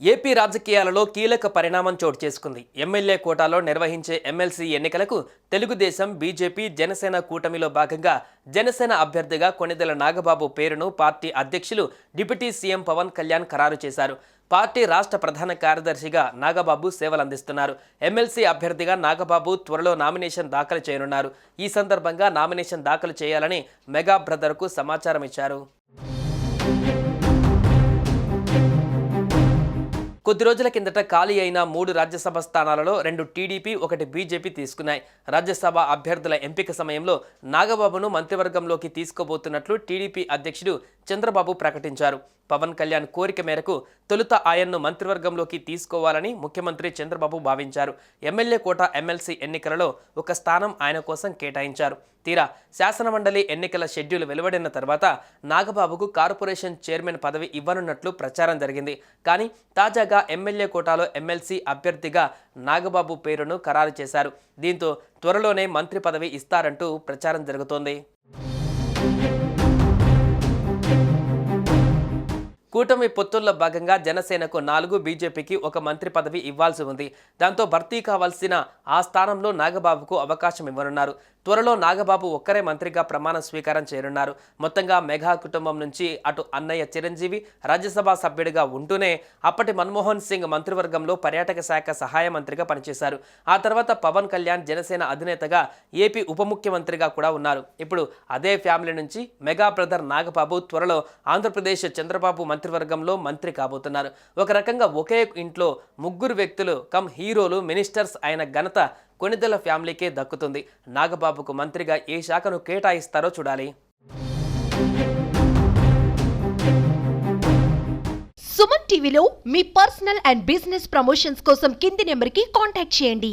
AP రాజకీయాలలో కీలక పరిణామం చోటు చేసుకుంది. ఎమ్మెల్యే కోటాలో నిర్వహించే ఎమ్మెల్సీ ఎన్నికలకు తెలుగుదేశం బీజేపీ జనసేన కూటమిలో భాగంగా జనసేన అభ్యర్థిగా కొణిదెల నాగబాబు పేరును పార్టీ అధ్యక్షులు డిప్యూటీ సీఎం పవన్ కళ్యాణ్ ఖరారు చేశారు. పార్టీ రాష్ట్ర ప్రధాన కార్యదర్శిగా నాగబాబు సేవలందిస్తున్నారు. ఎమ్మెల్సీ అభ్యర్థిగా నాగబాబు త్వరలో నామినేషన్ దాఖలు చేయనున్నారు. ఈ సందర్భంగా నామినేషన్ దాఖలు చేయాలని మెగా బ్రదర్కు సమాచారం ఇచ్చారు కొద్ది రోజుల కిందట ఖాళీ అయిన మూడు రాజ్యసభ స్థానాలలో రెండు టీడీపీ ఒకటి బీజేపీ తీసుకున్నాయి. రాజ్యసభ అభ్యర్థుల ఎంపిక సమయంలో నాగబాబును మంత్రివర్గంలోకి తీసుకోబోతున్నట్లు టీడీపీ అధ్యక్షుడు చంద్రబాబు ప్రకటించారు. పవన్ కళ్యాణ్ కోరిక మేరకు తొలుత ఆయన్ను మంత్రివర్గంలోకి తీసుకోవాలని ముఖ్యమంత్రి చంద్రబాబు భావించారు. ఎమ్మెల్యే కోట ఎమ్మెల్సీ ఎన్నికలలో ఒక స్థానం ఆయన కోసం కేటాయించారు. తీరా శాసనమండలి ఎన్నికల షెడ్యూల్ వెలువడిన తర్వాత నాగబాబుకు కార్పొరేషన్ చైర్మన్ పదవి ఇవ్వనున్నట్లు ప్రచారం జరిగింది. కానీ తాజాగా ఎమ్మెల్యే కోటాలో ఎమ్మెల్సీ అభ్యర్థిగా నాగబాబు పేరును ఖరారు చేశారు. దీంతో త్వరలోనే మంత్రి పదవి ఇస్తారంటూ ప్రచారం జరుగుతోంది. కూటమి పొత్తుల్లో భాగంగా జనసేనకు నాలుగు బీజేపీకి ఒక మంత్రి పదవి ఇవ్వాల్సి ఉంది. దాంతో భర్తీ కావాల్సిన ఆ స్థానంలో నాగబాబుకు అవకాశం ఇవ్వనున్నారు. త్వరలో నాగబాబు ఒక్కరే మంత్రిగా ప్రమాణ స్వీకారం చేయనున్నారు. మొత్తంగా మెగా కుటుంబం నుంచి అటు అన్నయ్య చిరంజీవి రాజ్యసభ సభ్యుడిగా ఉంటూనే అప్పటి మన్మోహన్ సింగ్ మంత్రివర్గంలో పర్యాటక శాఖ సహాయ మంత్రిగా పనిచేశారు. ఆ తర్వాత పవన్ కళ్యాణ్ జనసేన అధినేతగా ఏపీ ఉప ముఖ్యమంత్రిగా కూడా ఉన్నారు. ఇప్పుడు అదే ఫ్యామిలీ నుంచి మెగా బ్రదర్ నాగబాబు త్వరలో ఆంధ్రప్రదేశ్ చంద్రబాబు మంత్రివర్గంలో మంత్రి కాబోతున్నారు. ఒక రకంగా ఒకే ఇంట్లో ముగ్గురు వ్యక్తులు కమ్ హీరోలు మినిస్టర్స్ అయిన ఘనత కొనిదెల ఫ్యామిలీకే దక్కుతుంది. నాగబాబుకు మంత్రిగా ఏ శాఖను కేటాయిస్తారో చూడాలి. సుమన్ టీవీలో మీ పర్సనల్ అండ్ బిజినెస్ ప్రమోషన్స్ కోసం కింది నెంబర్కి కాంటాక్ట్ చేయండి.